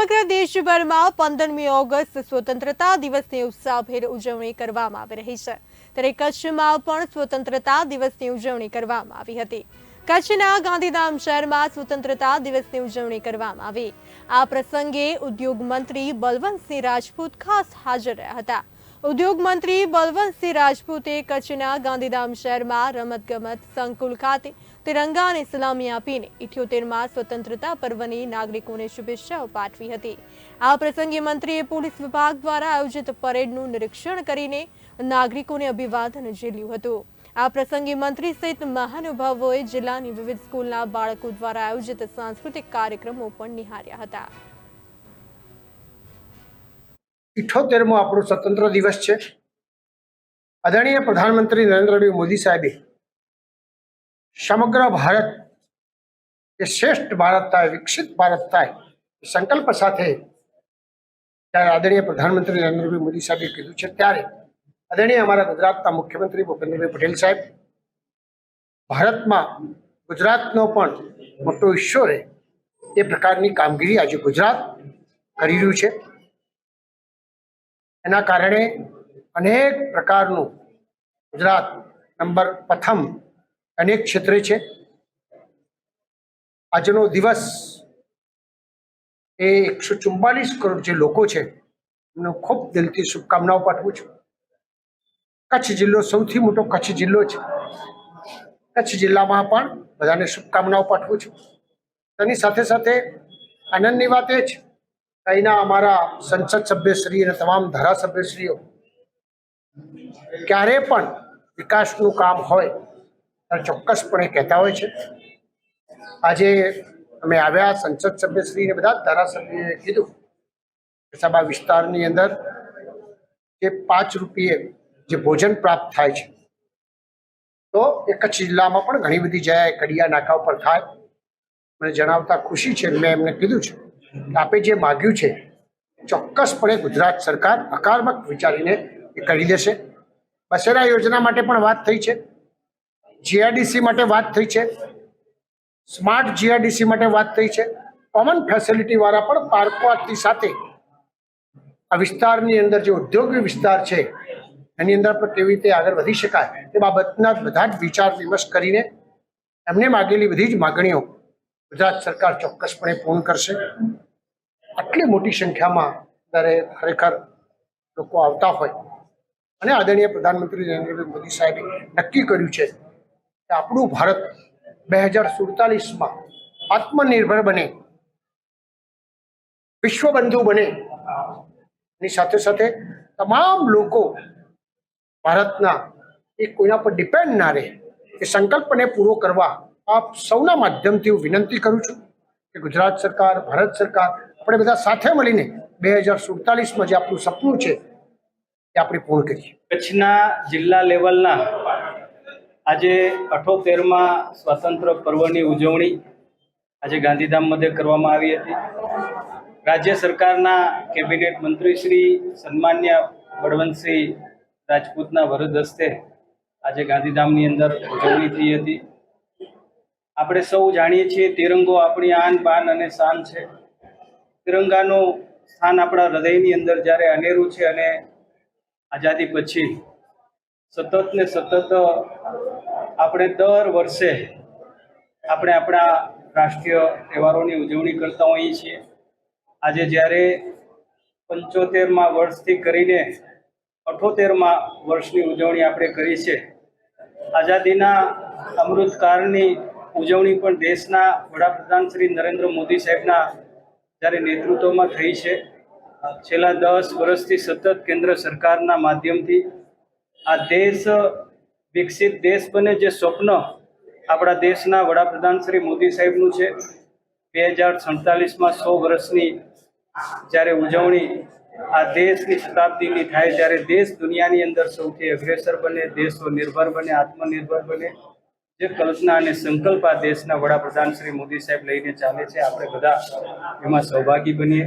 સમગ્ર દેશભરમાં પંદરમી ઓગસ્ટ સ્વતંત્રતા દિવસની ઉત્સાહભેર ઉજવણી કરવામાં આવી રહી છે. ત્યારે કચ્છમાં પણ સ્વતંત્રતા દિવસની ઉજવણી કરવામાં આવી હતી. કચ્છના ગાંધીધામ શહેરમાં સ્વતંત્રતા દિવસની ઉજવણી કરવામાં આવી. આ પ્રસંગે ઉદ્યોગ મંત્રી બલવંતસિંહ રાજપૂત ખાસ હાજર રહ્યા હતા. ઉદ્યોગ મંત્રી બલવંતસિંહ રાજપૂતે કચ્છના ગાંધીધામ શહેરમાં રમતગમત સંકુલ ખાતે તિરંગાને સલામી આપીને ઇઠ્યોતેરમાં સ્વતંત્રતા પર્વની નાગરિકોને શુભેચ્છાઓ પાઠવી હતી. આ પ્રસંગે મંત્રીએ પોલીસ વિભાગ દ્વારા આયોજિત પરેડનું નિરીક્ષણ કરીને નાગરિકોને અભિવાદન ઝીલ્યું હતું. આ પ્રસંગે મંત્રી સહિત મહાનુભાવોએ જિલ્લાની વિવિધ સ્કૂલના બાળકો દ્વારા આયોજિત સાંસ્કૃતિક કાર્યક્રમો પણ નિહાળ્યા હતા. ઇઠોતેરમો આપણો સ્વતંત્ર દિવસ છે. આદરણીય પ્રધાનમંત્રી નરેન્દ્રભાઈ મોદી સાહેબે, સમગ્ર ભારત એ શ્રેષ્ઠ ભારત થાય, વિકસિત ભારત થાય સંકલ્પ સાથે જ્યારે આદરણીય પ્રધાનમંત્રી નરેન્દ્રભાઈ મોદી સાહેબે કીધું છે, ત્યારે આદરણીય અમારા ગુજરાતના મુખ્યમંત્રી ભૂપેન્દ્રભાઈ પટેલ સાહેબ, ભારતમાં ગુજરાતનો પણ મોટો હિસ્સો રહે, એ પ્રકારની કામગીરી આજે ગુજરાત કરી રહ્યું છે. એના કારણે અનેક પ્રકારનું ગુજરાત નંબર પ્રથમ અનેક ક્ષેત્રે છે. આજનો દિવસ એ એકસો ચુમ્માલીસ કરોડ જે લોકો છે, એમને ખૂબ દિલથી શુભકામનાઓ પાઠવું છું. કચ્છ જિલ્લો સૌથી મોટો કચ્છ જિલ્લો છે. કચ્છ જિલ્લામાં પણ બધાને શુભકામનાઓ પાઠવું છું. તેની સાથે સાથે આનંદની વાત એ છે અહીંના અમારા સંસદ સભ્યશ્રી અને તમામ ધારાસભ્યશ્રીઓ, ક્યારે પણ વિકાસનું કામ હોય ત્યારે ચોક્કસપણે કહેતા હોય છે. આજે અમે આવ્યા, સંસદ સભ્યશ્રીને બધા ધારાસભ્યોએ કીધું કે વિસ્તારની અંદર જે પાંચ રૂપિયે જે ભોજન પ્રાપ્ત થાય છે, તો એ કચ્છ જિલ્લામાં પણ ઘણી બધી જગ્યાએ કડિયા નાકા ઉપર થાય. મને જણાવતા ખુશી છે, મેં એમને કીધું છે. આપે જે માગ્યું છે, ચોક્કસપણે ગુજરાત સરકાર હકારાત્મક વિચારીને એ કરી દેશે. બસેરા યોજના માટે પણ વાત થઈ છે. જીઆરડીસી માટે વાત થઈ છે. સ્માર્ટ જીઆરડીસી માટે વાત થઈ છે. કોમન ફેસિલિટી વાળા પણ આપતી સાથે. આ વિસ્તારની અંદર જે ઉદ્યોગી વિસ્તાર છે, એની અંદર પણ કેવી રીતે આગળ વધી શકાય તે બાબતના બધા જ વિચાર વિમર્શ કરીને એમને માગેલી બધી જ માગણીઓ ગુજરાત સરકાર ચોક્કસપણે પૂર્ણ કરશે. આટલી મોટી સંખ્યામાં જ્યારે ખરેખર લોકો આવતા હોય અને આદરણીય પ્રધાનમંત્રી નરેન્દ્ર મોદી સાહેબે નક્કી કર્યું છે કે આપણું ભારત બે હજાર સુડતાલીસમાં આત્મનિર્ભર બને, વિશ્વબંધુ બને. એની સાથે સાથે તમામ લોકો ભારતના એ કોઈના પર ડિપેન્ડ ના રહે, એ સંકલ્પને પૂરો કરવા આપ સૌના માધ્યમથી હું વિનંતી કરું છું કે ગુજરાત સરકાર, ભારત સરકાર આપણે બધા સાથે મળીને બે હજાર સુડતાલીસમાં જે આપણું સપનું છે, એ આપણે પૂર્ણ કરીએ. કચ્છના જિલ્લા લેવલના આજે અઠોતેરમાં સ્વતંત્ર પર્વની ઉજવણી આજે ગાંધીધામ મધ્યે કરવામાં આવી હતી. રાજ્ય સરકારના કેબિનેટ મંત્રી શ્રી સન્માન્ય બળવંતસિંહ રાજપૂતના વરદ હસ્તે આજે ગાંધીધામની અંદર ઉજવણી થઈ હતી. આપણે સૌ જાણીએ છીએ તિરંગો આપણી આન, બાન અને શાન છે. તિરંગાનું સ્થાન આપણા હૃદયની અંદર જ્યારે અનેરું છે અને આઝાદી પછી સતત ને સતત આપણે દર વર્ષે આપણે આપણા રાષ્ટ્રીય તહેવારોની ઉજવણી કરતા હોઈએ છીએ. આજે જ્યારે પંચોતેરમાં વર્ષથી કરીને અઠોતેરમાં વર્ષની ઉજવણી આપણે કરી છે. આઝાદીના અમૃતકાળની ઉજવણી પણ દેશના વડાપ્રધાન શ્રી નરેન્દ્ર મોદી સાહેબના જ્યારે નેતૃત્વમાં થઈ છે. છેલ્લા દસ વર્ષથી સતત કેન્દ્ર સરકારના માધ્યમથી આ દેશ વિકસિત દેશ બને જે સ્વપ્ન આપણા દેશના વડાપ્રધાન શ્રી મોદી સાહેબનું છે. બે હજાર સડતાલીસમાં સો વર્ષની જ્યારે ઉજવણી આ દેશની શતાબ્દીની થાય ત્યારે દેશ દુનિયાની અંદર સૌથી અગ્રેસર બને, દેશો નિર્ભર બને, આત્મનિર્ભર બને. જે કલ્પના અને સંકલ્પ આ દેશના વડાપ્રધાન શ્રી મોદી સાહેબ લઈને ચાલે છે. આપણે બધા એમાં સહભાગી બનીએ.